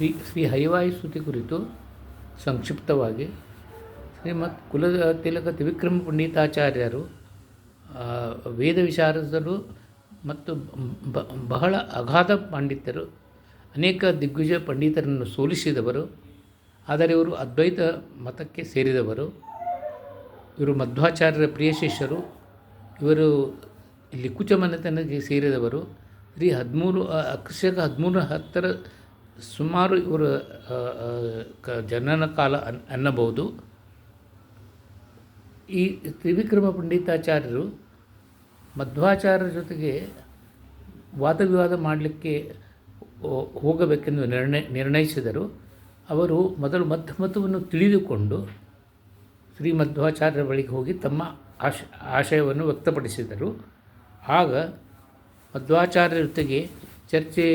ಶ್ರೀ ಶ್ರೀ ಹರಿವಾಯು ಸ್ತುತಿ ಕುರಿತು ಸಂಕ್ಷಿಪ್ತವಾಗಿ ಶ್ರೀಮತ್ ಕುಲ, ತಿಲಕ ತ್ರಿವಿಕ್ರಮ ಪಂಡಿತಾಚಾರ್ಯರು ವೇದ ವಿಶಾರದರು ಮತ್ತು ಬಹಳ ಅಗಾಧ ಪಾಂಡಿತ್ಯರು ಅನೇಕ ದಿಗ್ವಿಜಯ ಪಂಡಿತರನ್ನು ಸೋಲಿಸಿದವರು, ಆದರೆ ಇವರು ಅದ್ವೈತ ಮತಕ್ಕೆ ಸೇರಿದವರು. ಇವರು ಮಧ್ವಾಚಾರ್ಯರ ಪ್ರಿಯ ಶಿಷ್ಯರು, ಇವರು ಇಲ್ಲಿ ಕುಚಮನೆತನಕ್ಕೆ ಸೇರಿದವರು. ಶ್ರೀ ಹದಿಮೂರು ಕೃಷಿಕ ಹದಿಮೂರು ಹತ್ತರ ಸುಮಾರು ಇವರ ಕ, ಜನನ ಕಾಲ ಅನ್, ಅನ್ನಬಹುದು. ಈ ತ್ರಿವಿಕ್ರಮ ಪಂಡಿತಾಚಾರ್ಯರು ಮಧ್ವಾಚಾರ್ಯರ ಜೊತೆಗೆ ವಾದವಿವಾದ ಮಾಡಲಿಕ್ಕೆ ಹೋಗಬೇಕೆಂದು ನಿರ್ಣಯ, ನಿರ್ಣಯಿಸಿದರು. ಅವರು ಮೊದಲು ಮಧ್ಯಮತವನ್ನು ತಿಳಿದುಕೊಂಡು ಶ್ರೀ ಮಧ್ವಾಚಾರ್ಯರ ಬಳಿಗೆ ಹೋಗಿ ತಮ್ಮ ಆಶ, ಆಶಯವನ್ನು ವ್ಯಕ್ತಪಡಿಸಿದರು. ಆಗ ಮಧ್ವಾಚಾರ್ಯರ ಜೊತೆಗೆ ಚರ್ಚೆ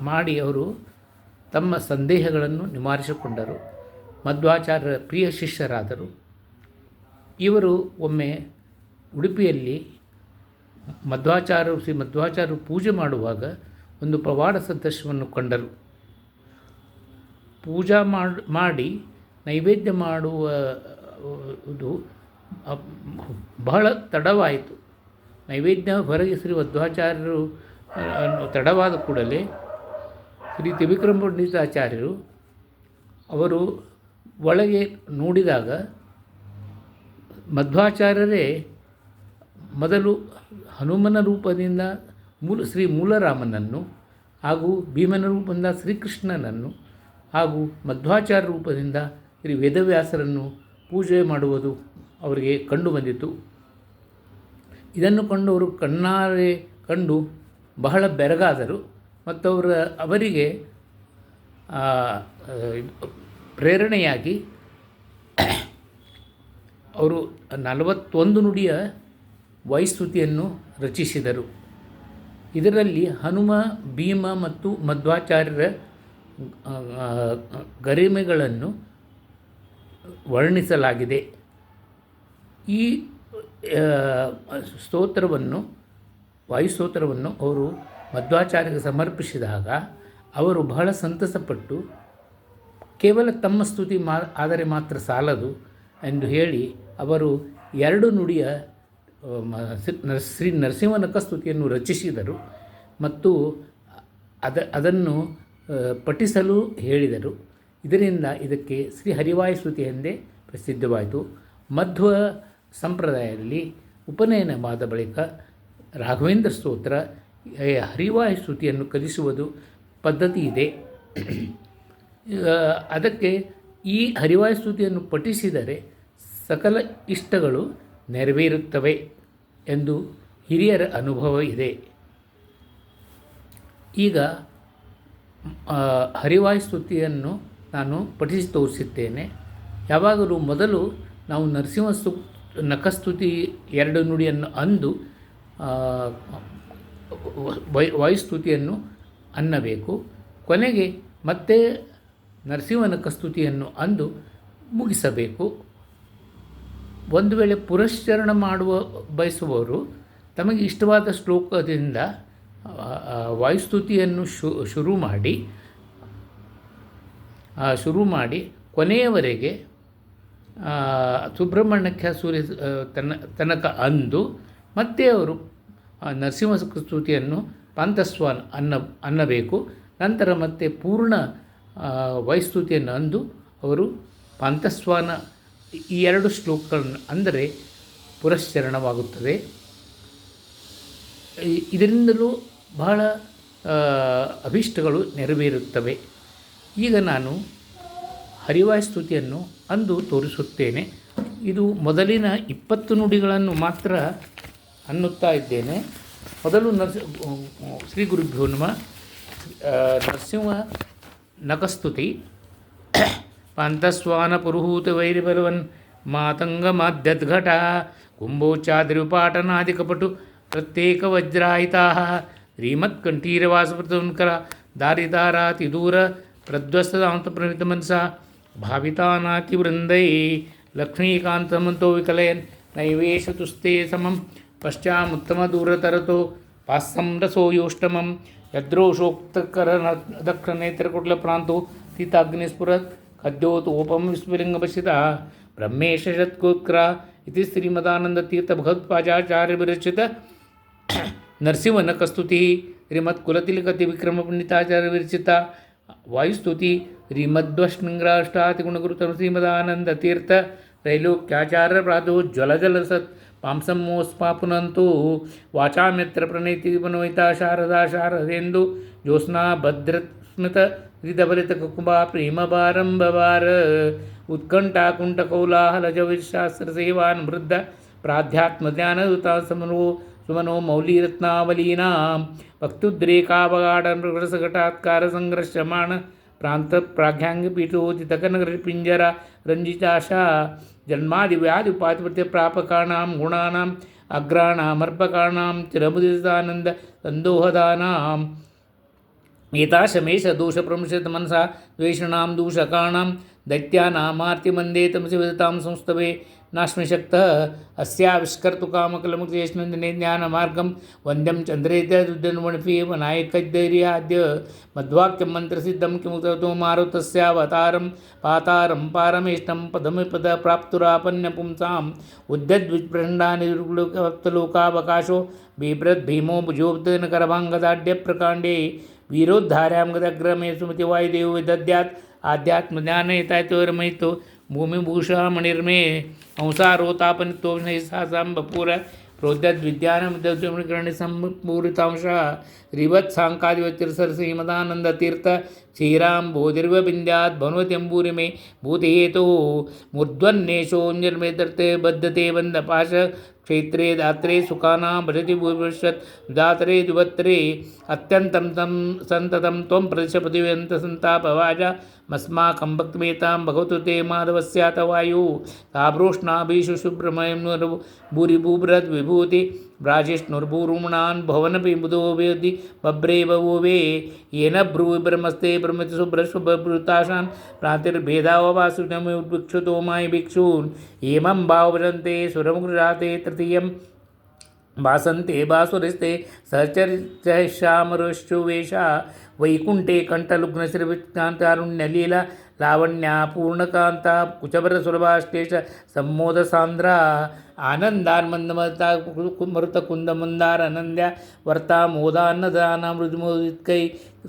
ಮಾಡಿ ಅವರು ತಮ್ಮ ಸಂದೇಹಗಳನ್ನು ನಿವಾರಿಸಿಕೊಂಡರು. ಮಧ್ವಾಚಾರ್ಯರ ಪ್ರಿಯ ಶಿಷ್ಯರಾದರು. ಇವರು ಒಮ್ಮೆ ಉಡುಪಿಯಲ್ಲಿ ಮಧ್ವಾಚಾರ್ಯರು, ಶ್ರೀ ಮಧ್ವಾಚಾರ್ಯರು ಪೂಜೆ ಮಾಡುವಾಗ ಒಂದು ಪವಾಡ ಸಂತೋಷವನ್ನು ಕಂಡರು. ಪೂಜಾ ಮಾಡ್ ನೈವೇದ್ಯ ಮಾಡುವ, ಇದು ಬಹಳ ತಡವಾಯಿತು. ನೈವೇದ್ಯ ಹೊರಗೆ ಶ್ರೀ ಮಧ್ವಾಚಾರ್ಯರು ತಡವಾದ ಕೂಡಲೇ ಶ್ರೀ ತ್ರಿವಿಕ್ರಮ ಪಂಡಿತಾಚಾರ್ಯರು ಅವರು ಒಳಗೆ ನೋಡಿದಾಗ ಮಧ್ವಾಚಾರ್ಯರೇ ಮೊದಲು ಹನುಮನ ರೂಪದಿಂದ ಮೂಲ ಶ್ರೀ ಮೂಲರಾಮನನ್ನು ಹಾಗೂ ಭೀಮನ ರೂಪದಿಂದ ಶ್ರೀಕೃಷ್ಣನನ್ನು ಹಾಗೂ ಮಧ್ವಾಚಾರ್ಯ ರೂಪದಿಂದ ಶ್ರೀ ವೇದವ್ಯಾಸರನ್ನು ಪೂಜೆ ಮಾಡುವುದು ಅವರಿಗೆ ಕಂಡು ಬಂದಿತು. ಇದನ್ನು ಕಂಡು ಅವರು ಕಣ್ಣಾರೆ ಕಂಡು ಬಹಳ ಬೆರಗಾದರು ಮತ್ತು ಅವರ ಅವರಿಗೆ ಪ್ರೇರಣೆಯಾಗಿ ಅವರು ನಲವತ್ತೊಂದು ನುಡಿಯ ವೈಸ್ತುತಿಯನ್ನು ರಚಿಸಿದರು. ಇದರಲ್ಲಿ ಹನುಮ, ಭೀಮ ಮತ್ತು ಮಧ್ವಾಚಾರ್ಯರ ಗರಿಮೆಗಳನ್ನು ವರ್ಣಿಸಲಾಗಿದೆ. ಈ ಸ್ತೋತ್ರವನ್ನು ವಾಯುಸ್ತೋತ್ರವನ್ನು ಅವರು ಮಧ್ವಾಚಾರ್ಯರಿಗೆ ಸಮರ್ಪಿಸಿದಾಗ ಅವರು ಬಹಳ ಸಂತಸಪಟ್ಟು, ಕೇವಲ ತಮ್ಮ ಸ್ತುತಿ ಮಾ, ಆದರೆ ಮಾತ್ರ ಸಾಲದು ಎಂದು ಹೇಳಿ ಅವರು ಎರಡು ನುಡಿಯ ಶ್ರೀ ನರ್- ಶ್ರೀ ನರಸಿಂಹನಕ ಸ್ತುತಿಯನ್ನು ರಚಿಸಿದರು ಮತ್ತು ಅದ, ಅದನ್ನು ಪಠಿಸಲು ಹೇಳಿದರು. ಇದರಿಂದ ಇದಕ್ಕೆ ಶ್ರೀ ಹರಿವಾಯು ಸ್ತುತಿ ಎಂದೇ ಪ್ರಸಿದ್ಧವಾಯಿತು. ಮಧ್ವ ಸಂಪ್ರದಾಯದಲ್ಲಿ ಉಪನಯನವಾದ ಬಳಿಕ ರಾಘವೇಂದ್ರ ಸ್ತೋತ್ರ ಹರಿವಾಯ ಸ್ತುತಿಯನ್ನು ಕಲಿಸುವುದು ಪದ್ಧತಿ ಇದೆ. ಅದಕ್ಕೆ ಈ ಹರಿವಾಯ ಸ್ತುತಿಯನ್ನು ಪಠಿಸಿದರೆ ಸಕಲ ಇಷ್ಟಗಳು ನೆರವೇರುತ್ತವೆ ಎಂದು ಹಿರಿಯರ ಅನುಭವ ಇದೆ. ಈಗ ಹರಿವಾಯ ಸ್ತುತಿಯನ್ನು ನಾನು ಪಠಿಸಿ ತೋರಿಸುತ್ತೇನೆ ಯಾವಾಗಲೂ ಮೊದಲು ನಾವು ನರಸಿಂಹ ಸ್ತು ನಖಸ್ತುತಿ ಎರಡು ನುಡಿಯನ್ನು ಅಂದು ವೈ ವಾಯುಸ್ತುತಿಯನ್ನು ಅನ್ನಬೇಕು. ಕೊನೆಗೆ ಮತ್ತೆ ನರಸಿಂಹನಕ ಸ್ತುತಿಯನ್ನು ಅಂದು ಮುಗಿಸಬೇಕು. ಒಂದು ವೇಳೆ ಪುರಶ್ಚರಣ ಮಾಡುವ, ಬಯಸುವವರು ತಮಗೆ ಇಷ್ಟವಾದ ಶ್ಲೋಕದಿಂದ ವಾಯುಸ್ತುತಿಯನ್ನು ಶು, ಶುರು ಮಾಡಿ ಶುರು ಮಾಡಿ ಕೊನೆಯವರೆಗೆ ಸುಬ್ರಹ್ಮಣ್ಯ ಸೂರ್ಯ ತನ್ನ, ತನಕ ಅಂದು ಮತ್ತೆ ಅವರು ನರಸಿಂಹ ಸ್ತುತಿಯನ್ನು ಪಾಂತಸ್ವಾನ್ ಅನ್ನ ಅನ್ನಬೇಕು. ನಂತರ ಮತ್ತೆ ಪೂರ್ಣ ವೈಸ್ತುತಿಯನ್ನು ಅಂದು ಅವರು ಪಾಂತಸ್ವಾನ ಈ ಎರಡು ಶ್ಲೋಕಗಳನ್ನು ಅಂದರೆ ಪುರಶ್ಚರಣವಾಗುತ್ತದೆ. ಇದರಿಂದಲೂ ಬಹಳ ಅಭೀಷ್ಟಗಳು ನೆರವೇರುತ್ತವೆ. ಈಗ ನಾನು ಹರಿವಾಯ ಸ್ತುತಿಯನ್ನು ಅಂದು ತೋರಿಸುತ್ತೇನೆ. ಇದು ಮೊದಲಿನ ಇಪ್ಪತ್ತು ನುಡಿಗಳನ್ನು ಮಾತ್ರ ಅನ್ನುತ್ತಾ ಇದ್ದೇನೆ ಮೊದಲು ನರಸಿ ಶ್ರೀ ಗುರುಭ್ಯೋ ನಮಃ ಆ, ನರಸಿಂಹ ನಖಸ್ತುತಿ ಪಾಂತಸ್ವಾನ ಪುರುಹೂತ ವೈರಿಬಲವನ್ ಮಾತಂಗ ಮಾಧ್ಯದ್ಘಟ ಕುಂಭೋಚಾದ್ರಿಪಾಟನಾದಿಕಪಟು ಪ್ರತ್ಯೇಕ ವಜ್ರಾಯಿತಾ ಶ್ರೀಮತ್ಕಂಠೀರವಾಸಪೃತಂಕರ ದಾರಿದಾರಾತಿದೂರ ಪ್ರಧ್ವಸ್ತದಾಂತ ಪ್ರಣೀತ ಮನಸ ಭಾವಿತಾನಾತಿ ವೃಂದೈ ಲಕ್ಷ್ಮೀಕಾಂತಮಂತೋ ವಿಕಲಯನ್ ನೈವೇಶ ತುಸ್ತೆ ಸಮಂ ಪಶ್ಚಾಮುತ್ತಮದೂರತರತೋ ಪಾಸ್ಸಂ ರಸೋಯೋಷ್ಟಮಂ ಪ್ರಾಂತು ತೀತಾಗ್ನಿಸ್ಫುರತ್ ಖದ್ಯೋತೋಪಂ ಬ್ರಹ್ಮೇಶ ಬ್ರಹ್ಮೇಶತ್ಕೋತ್ಕ್ರ ಇತಿ ಶ್ರೀಮದಾನಂದ ತೀರ್ಥ ಭಗವತ್ಪಾಚಾಚಾರ್ಯ ವಿರಚಿತ ನರಸಿಂಹನ ಕಸ್ತುತಿ ಶ್ರೀಮತ್ ಕುಲತಿಲಕತಿ ವಿಕ್ರಮ ಶ್ರೀಮತ್ಕುಲತಿಲಕತಿ ವಿರಚಿತ ವಾಯುಸ್ತುತಿ ಶ್ರೀಮಧ್ವಶ್ಮಿಂಗ್ರಾಷ್ಟಾತಿಗುಣಗುರುತನು ಶ್ರೀಮದಾನಂದತೀರ್ಥ ತ್ರೈಲೋಕ್ಯಾಚಾರ್ಯ ಜ್ವಲಜಲ ಸತ್ ಪಾಂಸಮೋಸ್ಪಾಪುನಂತೂ ವಾಚಾಮಿತ್ರ ಪ್ರಣೈತಿ ಮನೋಹಿತಾ ಶಾರದಾ ಶಾರದೆಂದು ಜ್ಯೋತ್ಸ್ನಾ ಭದ್ರಸ್ಮಿತ ಹೃದಬಲಿತ ಕುಕುಂಬ ಪ್ರೇಮಭಾರಂಭವಾರ ಉತ್ಕಂಠಾಕುಂಠ ಕೌಲಾಹಲ ಜವಿಶಾಸ್ತ್ರ ಸೇವಾನ್ ವೃದ್ಧ ಪ್ರಾಧ್ಯಾತ್ಮ ಜ್ಞಾನಯುತ ಸಮನೋ ಸುಮನೋ ಮೌಲಿರತ್ನಾವಲೀನಾ ಭಕ್ತುದ್ರೇಕಾವಗಾಢ ಮೃಗಸಘಟಾತ್ಕಾರ ಸಂಘರ್ಷಮಾಣ ಪ್ರಾಂತ ಪ್ರಾಜ್ಞಾಂಗ ಪೀಠೋಚಿತ ಪಿಂಜರ ರಂಜಿತಾಶಾ. जन्मादिव्याधिपातिपत्यप्रापकाणां गुणानाम् अग्राणामर्पकाणां चिरमुदितानन्द सन्दोहदानाम् एताशमेषदोषप्रंशत मनसा द्वेषणां दूषकाणां दैत्यानामार्तिमन्दे तमसि विदतां संस्तवे नाश्मशक्तः अस्याविष्कर्तु कामकलमुक्तेष्णन्दिने ज्ञानमार्गं वन्द्यं चन्द्रेत्यादुद्यन्वणपि नायकैर्याद्य मध्वाक्यं मन्त्रसिद्धं किमुक्तो मारुतस्यावतारं पातारं पारमेष्टं पदमिपद प्राप्तुरापन्यपुंसाम् उद्यद्विप्रण्डानिर्गुलोकावकाशो बिभ्रद्भीमो भुजोब्देन करभाङ्गदाढ्यप्रकाण्डे वीरोद्धार्यां गदग्रमे सुमति वायुदेवो दद्यात् आध्यात्मज्ञाने भूमिभूषा मणिर्मे हंसारोतापनितोषणैसासां बपूर प्रोद्यद्विद्यानमिदमकरणिसम्पूरितांशः रिवत्साङ्कादिवतिर्सरसीमदानन्दतीर्थ क्षीराम्बोधिर्वबिन्द्यात् भनुवत्यम्बूरि मे भूतहेतुः मूर्ध्वन्नेशोऽन्यर्मे दर्ते बद्धते बन्धपाश क्षेत्रे दात्रे सुखानां भजति भूर्भविष्यत् दात्रे द्विवत्रे अत्यन्तं तं सन्ततं त्वं प्रदिशपतिव्यन्तसन्तापवाजा मस्माकं भक्तिमेतां भगवतु ते माधवस्यात वायुः ताभ्रोष्णाभिषु शुभ्रमयं भूरिभूभृद् ब्राजिष्णुर्भूरूमणान् भवनपिबुदो वेदि बभ्रे बभो वे येन ब्रूविब्रह्मस्ते ब्रह्मतिसुभ्रशुभ्रुताशान् प्रातिर्भेदावभासुभिक्षुतो मायि भिक्षून्। एमं भावभजन्ते सुरमुग्रजाते तृतीयं वासन्ते बासुरिस्ते सचर्चैश्यामरुश्चुवेषा वैकुण्ठे कण्ठलुग्नश्रीविकान्तारुण्यलीला लावण्या पूर्णकान्ता कुचभरसुलभाष्टेश सम्मोदसान्द्रा आनन्दान्मन्दमता मरुतकुन्दमन्दारनन्द्या वर्ता मोदान्नदाना मृदुमोदित्कै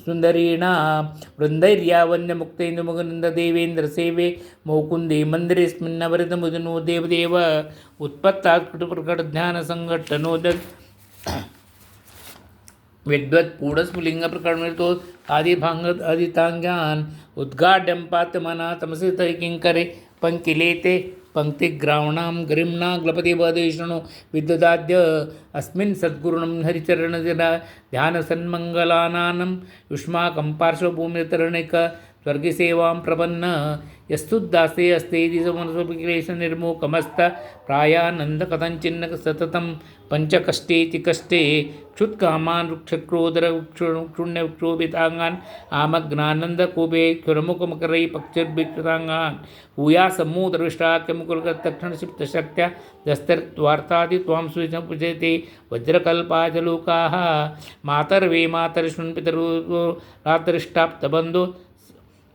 सुन्दरीणा वृन्दैर्यावन्यमुक्तेन्दुमुगनन्ददेवेन्द्रसेवे मौकुन्दे मन्दिरेऽस्मिन्नवरितमुदिनो देवदेव उत्पत्तात् कृतप्रकटध्यानसङ्घट्टनोदत् विद्वत् पूढस्फुलिङ्गप्रकरणतो आदिभाङ्ग आदिताङ्ग्यान् उद्घाट्यं पातमना तमसि तै किङ्करे पङ्किलेते पङ्क्तिग्रावणां गरिम्णा ग्लपति विद्वदाद्य विद्युदाद्य अस्मिन् सद्गुरुणं हरिचरणजना ध्यानसन्मङ्गलानानं। युष्माकं पार्श्वभूमितरणिक स्वर्गसेवां प्रपन्न। यस्तुद्दासे अस्तेति समनसोपक्लेशनिर्मोकमस्त प्रायानन्दकथञ्चिन्न सततं पञ्चकष्टेति कष्टे क्षुत्कामान् वृक्षक्रोदरक्षुण्यक्षोभिताङ्गान् आमग्नानन्दकूपे क्षुरमुखमकरै पक्षिर्भिक्षताङ्गान्। भूयासम्मूतरुष्टाख्यमुकुलतक्षणक्षिप्तशक्त्या दस्तर्वार्तादि त्वां सुजते वज्रकल्पाचलोकाः मातर्वे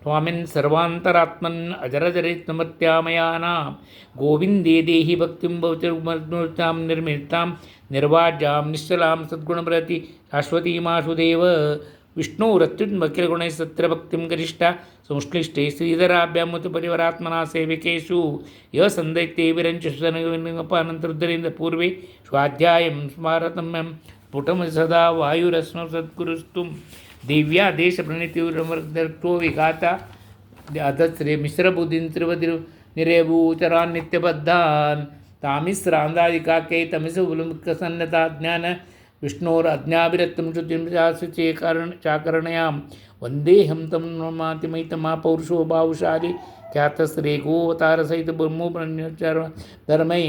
ಸ್ವಾಮಿನ್ ಸರ್ವಾಂತರಾತ್ಮನ್ ಅಜರಜರಿತ್ನಮತ್ಯಾಮಯಾನ ಗೋವಿಂದೇ ದೇಹಿ ಭಕ್ತಿಂ ಭೌತಿರ್ಮರ್ತಾಂ ನಿರ್ಮಿತಾಂ ನಿರ್ವಾಜ್ಯಾಂ ನಿಶ್ಚಲಾಂ ಸದ್ಗುಣಪ್ರತಿ ಶಾಶ್ವತೀಮಾಶುದೇವ ವಿಷ್ಣು ರತ್ಯುನ್ಮಖಿಲಗುಣೈ ಸತ್ರ ಭಕ್ತಿಂ ಗರಿಷ್ಠ ಸಂಶ್ಲಿಷ್ಟೈ ಶ್ರೀಧರಾಭ್ಯಾಂ ಮತ್ತು ಪರಿವರಾತ್ಮನ ಸೇವಿಕೇಶು ಯ ಸಂದೈತ್ಯೆ ವಿರಂಚಿಸುತ್ತನಗಪಾನಂತರುದ್ದರಿಂದ ಪೂರ್ವೆ ಸ್ವಾಧ್ಯಾಯಂ ಸ್ಮಾರತಮ್ಯಂ ಪುಟಮ ಸದಾ ವಾಯುರಸ್ಮ ಸದ್ಗುರುಸ್ತು सदा वायुरस्म सत्कुरुस्तुं दिव्या देशप्रणितिर्तो विघाता अधश्रे मिश्रबुद्धीन् त्रिवदिर् निरेभूचरान् नित्यबद्धान् तामिस्रान्दादिकाके तमिसुलमुखसन्नता ज्ञान विष्णोरज्ञाभिरक्तं श्रुतिं चासुचे कर्ण चाकर्णयां वन्देऽहं तं नमातिमैतमापौरुषो भावशालि ख्यातश्रेगोऽवतारसहित ब्रह्मोपचार धर्मै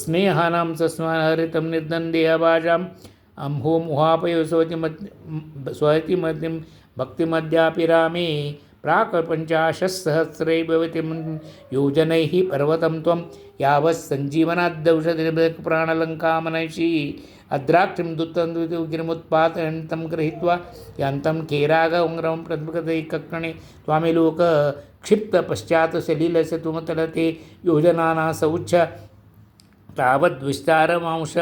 स्नेहानां सस्माहरितं निर्दन्देहभाजाम् अंहो मुहापयो अं हूँ उहापयो स्वतिमतिं भक्तिमद्यापिरामि प्राक् पञ्चाशत्सहस्रै भवतिं योजनैः पर्वतं त्वं यावत् सञ्जीवनाद्दौषधिप्राणलङ्कामनैषि अद्राक्षिं दुत्तन्दुतिमुत्पातयन्तं गृहीत्वा यान्तं केराग उङ्ग्रं प्रद्भुकतै कक्कणे त्वामिलोक क्षिप्तपश्चात् सलिलस्य त्वमतलते योजनानासौच्छ तावद्विस्तारमांश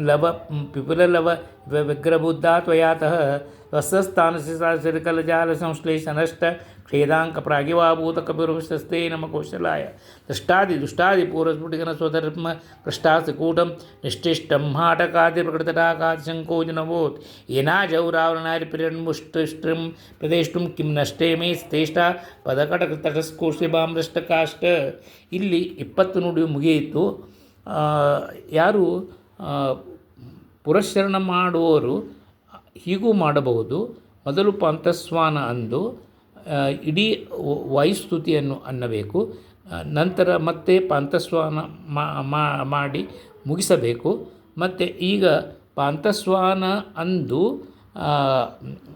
लव पिपुललव व- विग्रबुद्धा त्वयातः स्वस्वस्थानसिकलजालसंश्लेषनष्ट खेदाङ्कप्रागिवाभूतकपिरुशस्ते नम कौशलाय दृष्टादिदुष्टादिपूर्वस्फुटिकनस्वधर्म पृष्ठास्कूटं निष्टिष्टं हाटकादिप्रकटताकादिशङ्कोजनवोत् येनाजौरावरणारिपिरन्मुष्टिष्टिं ಪ್ರದೇಷ್ಟುಂ ಕಿಂ ನಷ್ಟೇ ಮೇ ಸ್ಥೇಷ್ಟ ಪದಕಟಕತಟಸ್ಕೋಶಿಭಾಮೃಷ್ಟಕಾಷ್ಟ ಇಲ್ಲಿ ಇಪ್ಪತ್ತು ನುಡಿ ಮುಗಿಯಿತು ಆ, ಯಾರು ಆ, ಪುರಶ್ಚರಣ ಮಾಡುವವರು ಹೀಗೂ ಮಾಡಬಹುದು. ಮೊದಲು ಪಂಥಸ್ವಾನ ಅಂದು ಇಡೀ ವಾಯುಸ್ತುತಿಯನ್ನು ಅನ್ನಬೇಕು. ನಂತರ ಮತ್ತೆ ಪಾಂತಸ್ವಾನ ಮಾಡಿ ಮುಗಿಸಬೇಕು. ಮತ್ತು ಈಗ ಪಾಂತಸ್ವಾನ ಅಂದು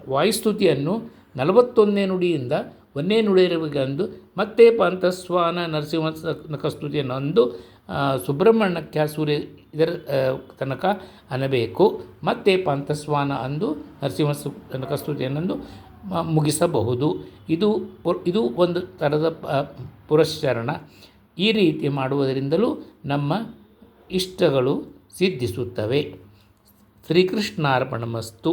ವಾಯುಸ್ತುತಿಯನ್ನು ನಲವತ್ತೊಂದನೇ ನುಡಿಯಿಂದ ಒಂದೇ ನುಡಿಯಿರಬೇಕೆಂದು ಮತ್ತೆ ಪಾಂತಸ್ವಾನ ನರಸಿಂಹ ಸ್ತುತಿಯನ್ನು ಅಂದು ಸುಬ್ರಹ್ಮಣ್ಯಕ್ಕೆ ಸೂರ್ಯ ಇದರ ತನಕ ಅನ್ನಬೇಕು ಮತ್ತೆ ಪಂಥಸ್ವಾನ ಅಂದು, ನರಸಿಂಹ ತನಕ ಸ್ತುತಿಯನ್ನು ಮುಗಿಸಬಹುದು. ಇದು ಇದು ಒಂದು ಥರದ ಪುರಶ್ಚರಣ. ಈ ರೀತಿ ಮಾಡುವುದರಿಂದಲೂ ನಮ್ಮ ಇಷ್ಟಗಳು ಸಿದ್ಧಿಸುತ್ತವೆ. ಶ್ರೀಕೃಷ್ಣಾರ್ಪಣಮಸ್ತು.